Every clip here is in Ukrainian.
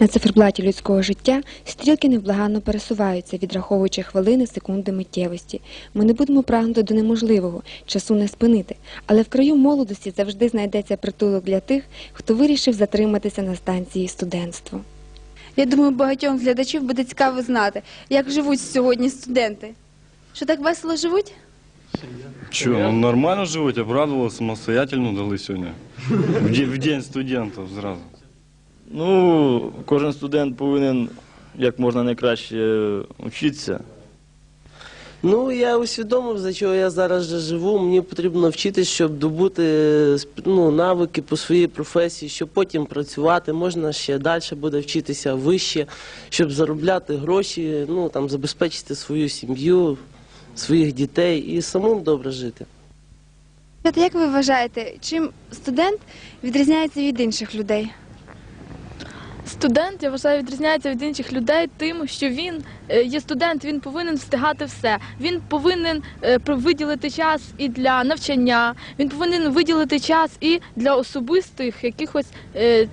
На циферблаті людського життя стрілки невблаганно пересуваються, відраховуючи хвилини, секунди миттєвості. Ми не будемо прагнути до неможливого, часу не спинити, але в краю молодості завжди знайдеться притулок для тих, хто вирішив затриматися на станції студентство. Я думаю, багатьом глядачів буде цікаво знати, як живуть сьогодні студенти. Що так весело живуть? Че, ну нормально живуть, обрадували, самостоятельно дали сьогодні. В день, в день студентів зразу. Ну, кожен студент повинен як можна найкраще вчитися. Ну, я усвідомив, за чого я зараз же живу. Мені потрібно вчитись, щоб добути ну, навики по своїй професії, щоб потім працювати. Можна ще далі буде вчитися вище, щоб заробляти гроші, ну там забезпечити свою сім'ю, своїх дітей і самому добре жити. Як ви вважаєте, чим студент відрізняється від інших людей? Студент, я вважаю, відрізняється від інших людей тим, що він е, є студент, він повинен встигати все. Він повинен е, виділити час і для навчання, він повинен виділити час і для особистих якихось е,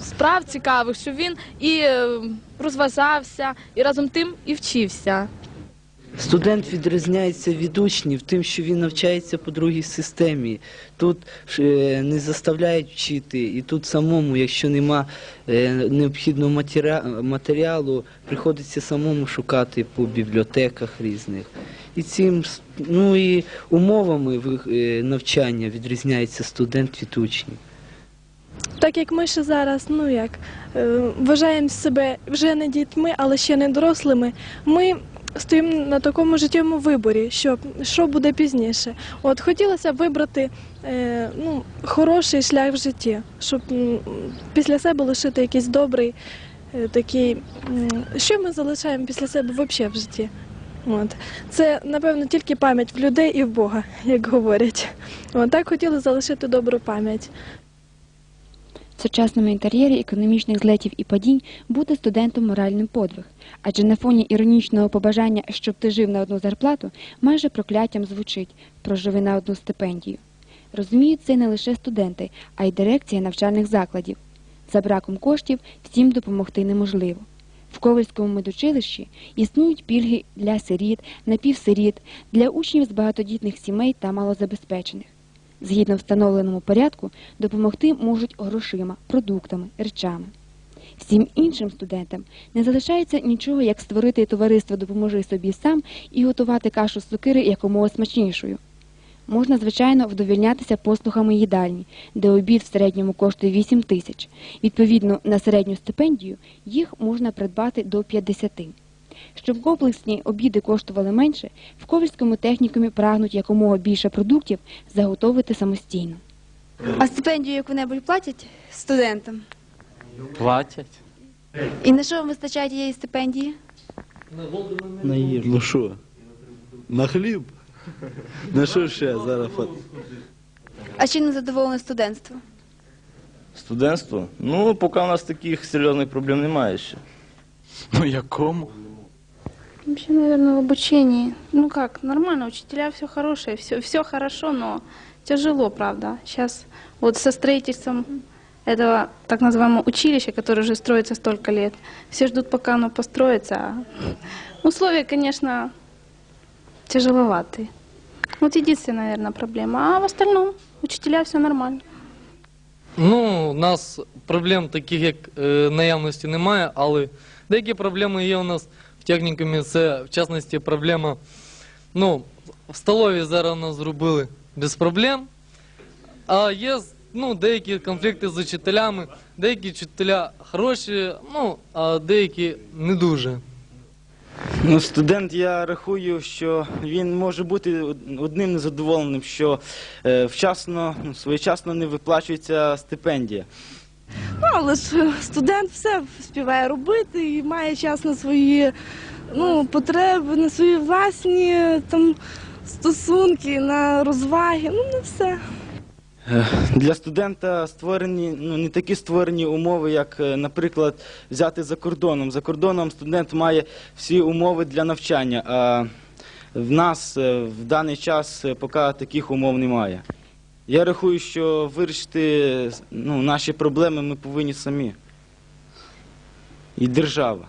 справ цікавих, що він і розважався, і разом тим і вчився. Студент відрізняється від учнів тим, що він навчається по другій системі. Тут е, не заставляють вчити, і тут самому, якщо нема е, необхідного матеріалу, приходиться самому шукати по бібліотеках різних. І цим ну і умовами е, навчання відрізняється студент від учнів. Так як ми ще зараз, ну як вважаємо себе вже не дітьми, але ще не дорослими, ми стоїмо на такому життєвому виборі, що, що буде пізніше. От хотілося б вибрати е, ну, хороший шлях в житті, щоб м, після себе лишити якийсь добрий е, такий. м, Що ми залишаємо після себе взагалі в житті? От. Це, напевно, тільки пам'ять в людей і в Бога, як говорять. От, так хотіли залишити добру пам'ять. В сучасному інтер'єрі економічних злетів і падінь бути студентом моральним подвиг, адже на фоні іронічного побажання, щоб ти жив на одну зарплату, майже прокляттям звучить проживи на одну стипендію. Розуміють це не лише студенти, а й дирекція навчальних закладів. За браком коштів всім допомогти неможливо. В Ковальському медучилищі існують пільги для сиріт, напівсиріт, для учнів з багатодітних сімей та малозабезпечених. Згідно встановленому порядку, допомогти можуть грошима, продуктами, речами. Всім іншим студентам не залишається нічого, як створити товариство «Допоможи собі сам» і готувати кашу з сокири якомога смачнішою. Можна, звичайно, вдовільнятися послугами їдальні, де обід в середньому коштує 8 тисяч. Відповідно, на середню стипендію їх можна придбати до 50. Щоб комплексні обіди коштували менше, в Ковальському технікумі прагнуть якомога більше продуктів заготовити самостійно. А стипендію яку-небудь платять студентам? Платять. І на що вам вистачає тієї стипендії? Ну що? На хліб? На що ще зараз? А чи не задоволене студентство? Студентство? Ну, поки у нас таких серйозних проблем немає ще. Ну якому? Вообще, наверное, в обучении. Ну как, нормально, учителя все хорошие, все, все хорошо, но тяжело, правда. Сейчас вот со строительством этого так называемого училища, которое уже строится столько лет, все ждут, пока оно построится. а Условия, конечно, тяжеловатые. Вот единственная, наверное, проблема. А в остальном учителя все нормально. Ну, у нас проблем таких, як е, наявності немає, але деякі проблеми є у нас в технікумі. Це, в частності, проблема. Ну, в столові зараз нас зробили без проблем. А є ну, деякі конфлікти з учителями, деякі вчителя хороші, ну, а деякі не дуже. Ну, студент, я рахую, що він може бути одним незадоволеним, що е, вчасно, ну, своєчасно не виплачується стипендія. Ну, але ж студент все співає робити і має час на свої ну, потреби, на свої власні там, стосунки, на розваги. Ну, не все. Е, Для студента створені ну, не такі створені умови, як, е, наприклад, взяти за кордоном. За кордоном студент має всі умови для навчання, а в нас е, в даний час е, поки таких умов немає. Я рахую, що вирішити ну, наші проблеми ми повинні самі. і держава.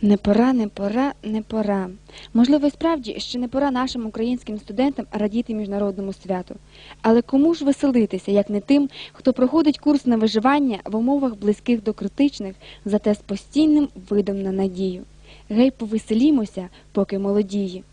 Не пора, не пора, не пора. Можливо, і справді ще не пора нашим українським студентам радіти міжнародному святу. Але кому ж веселитися, як не тим, хто проходить курс на виживання в умовах близьких до критичних, зате з постійним видом на надію. Гей, повеселімося, поки молодії.